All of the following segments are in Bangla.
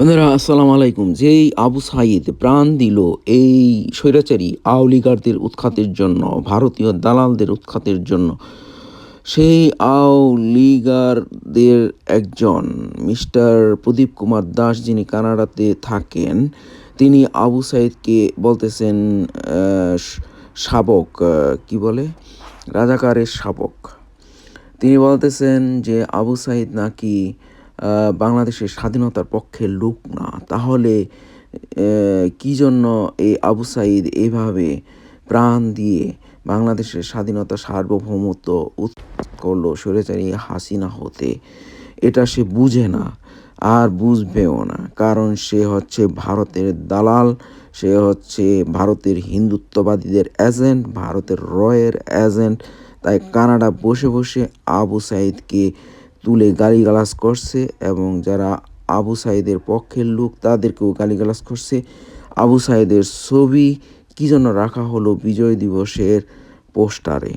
বন্ধুরা, আসসালামু আলাইকুম। যেই আবু সাইদ প্রাণ দিল এই স্বৈরাচারী আওলিগারদের উৎখাতের জন্য, ভারতীয় দালালদের উৎখাতের জন্য, সেই আওলিগারদের একজন মিস্টার প্রদীপ কুমার দাস যিনি কানাডাতে থাকেন, তিনি আবু সাইদকে বলতেছেন শাবক কি বলে? রাজাকারের শাবক। তিনি বলতেছেন যে আবু সাইদ নাকি বাংলাদেশের স্বাধীনতার পক্ষের লোক না। তাহলে কি জন্য এই আবু সাইদ এইভাবে প্রাণ দিয়ে বাংলাদেশের স্বাধীনতা সার্বভৌমত্ব করল স্বৈরাচারী হাসিনা হতে? এটা সে বুঝে না, আর বুঝবেও না। কারণ সে হচ্ছে ভারতের দালাল, সে হচ্ছে ভারতের হিন্দুত্ববাদীদের এজেন্ট, ভারতের রয়ের এজেন্ট। তাই কানাডা বসে বসে আবু সাইদকে তুলে গালিগালাজ করছে এবং যারা আবু সাইদের পক্ষের লোক, তাদেরকেও গালিগালাজ করছে। আবু সাইদের ছবি কী জন্য রাখা হলো বিজয় দিবসের পোস্টারে।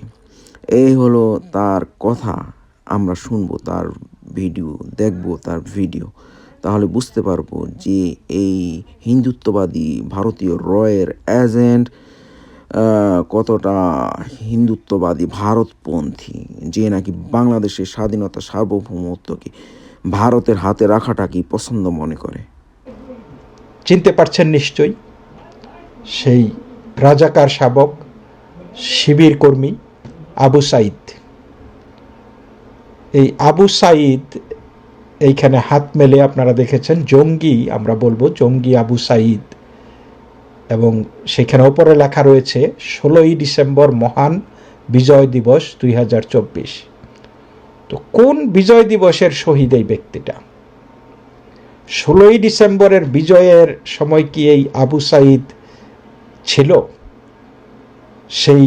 এই হলো তার কথা। আমরা শুনব তার ভিডিও, দেখব তার ভিডিও। তাহলে বুঝতে পারব যে এই হিন্দুত্ববাদী ভারতীয় রয়ের এজেন্ট কতটা হিন্দুত্ববাদী ভারতপন্থী, যে নাকি বাংলাদেশের স্বাধীনতা সার্বভৌমত্বকে ভারতের হাতে রাখাটাকে পছন্দ মনে করে? চিনতে পারছেন নিশ্চয়ই, সেই রাজাকার শাবক, শিবির কর্মী আবু সাইদ। এই আবু সাইদ এইখানে হাত মেলে আপনারা দেখেছেন, জঙ্গি আমরা বলব, জঙ্গি আবু সাইদ। এবং সেখানে ওপরে লেখা রয়েছে, ষোলোই ডিসেম্বর মহান বিজয় দিবস দুই হাজার চব্বিশ। তো কোন বিজয় দিবসের শহীদ এই ব্যক্তিটা? ষোলোই ডিসেম্বরের বিজয়ের সময় কি এই আবু সাইদ ছিল? সেই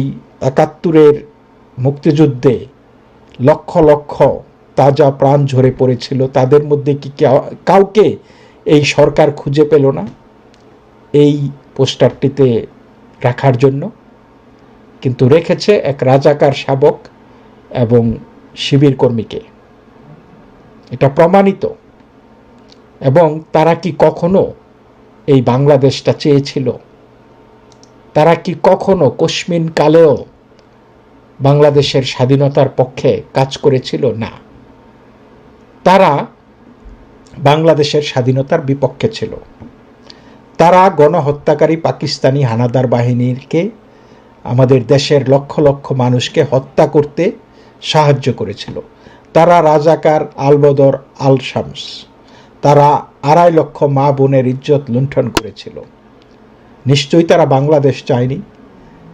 একাত্তরের মুক্তিযুদ্ধে লক্ষ লক্ষ তাজা প্রাণ ঝরে পড়েছিল, তাদের মধ্যে কি কাউকে এই সরকার খুঁজে পেল না? এই পোস্টারটিতে রাখার জন্য, কিন্তু রেখেছে এক রাজাকার শাবক এবং শিবির কর্মীকে। এটা প্রমাণিত। এবং তারা কি কখনো এই বাংলাদেশটা চেয়েছিল? তারা কি কখনো কশ্মিন কালেও বাংলাদেশের স্বাধীনতার পক্ষে কাজ করেছিল? না। তারা বাংলাদেশের স্বাধীনতার বিপক্ষে ছিল। তারা গণহত্যাকারী পাকিস্তানি হানাদার বাহিনীকে, আমাদের দেশের লক্ষ লক্ষ মানুষকে হত্যা করতে সাহায্য করেছিল। তারা রাজাকার আলবদর আল শামস তারা আড়াই লক্ষ মা বোনের ইজ্জত লুণ্ঠন করেছিল। নিশ্চয়ই তারা বাংলাদেশ চায়নি।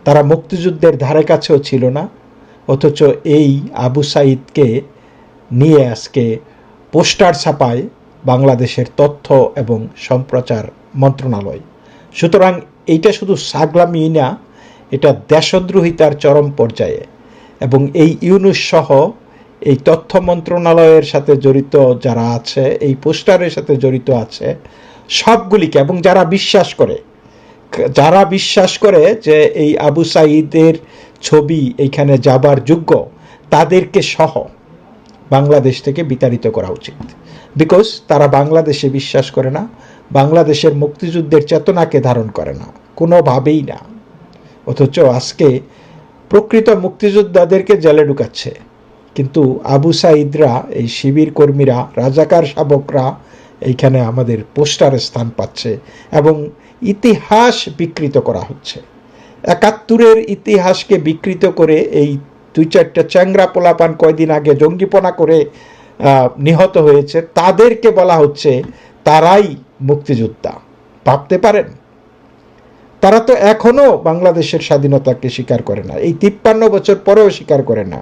তারা মুক্তিযুদ্ধের ধারে কাছেও ছিল না, অথচ এই আবু সাইদকে নিয়ে আজকে পোস্টার ছাপায় বাংলাদেশের তথ্য এবং সম্প্রচার মন্ত্রণালয়। সুতরাং এইটা শুধু সাগলামি না, এটা দেশদ্রোহিতার চরম পর্যায়ে। এবং এই ইউনুস সহ এই তথ্য মন্ত্রণালয়ের সাথে জড়িত যারা আছে, এই পোস্টারের সাথে জড়িত আছে, সবগুলিকে এবং যারা বিশ্বাস করে, যারা বিশ্বাস করে যে এই আবু সাঈদের ছবি এইখানে যাবার যোগ্য, তাদেরকে সহ বাংলাদেশ থেকে বিতাড়িত করা উচিত। বিকজ তারা বাংলাদেশে বিশ্বাস করে না বাংলাদেশের মুক্তিযুদ্ধের চেতনাকে ধারণ করে না, কোনোভাবেই না। অথচ আজকে প্রকৃত মুক্তিযোদ্ধাদেরকে জেলে ঢুকাচ্ছে। কিন্তু আবু সাইদরা, এই শিবির কর্মীরা, রাজাকার শাবকরা এইখানে আমাদের পোস্টারে স্থান পাচ্ছে এবং ইতিহাস বিকৃত করা হচ্ছে। একাত্তরের ইতিহাসকে বিকৃত করে এই দুই চারটা চ্যাংরা পোলাপান কয়দিন আগে জঙ্গিপনা করে নিহত হয়েছে। তাদেরকে বলা হচ্ছে, তারাই মুক্তিযোদ্ধা। ভাবতে পারেন? তারা তো এখনও বাংলাদেশের স্বাধীনতাকে স্বীকার করে না। এই তিপ্পান্ন বছর পরেও স্বীকার করে না।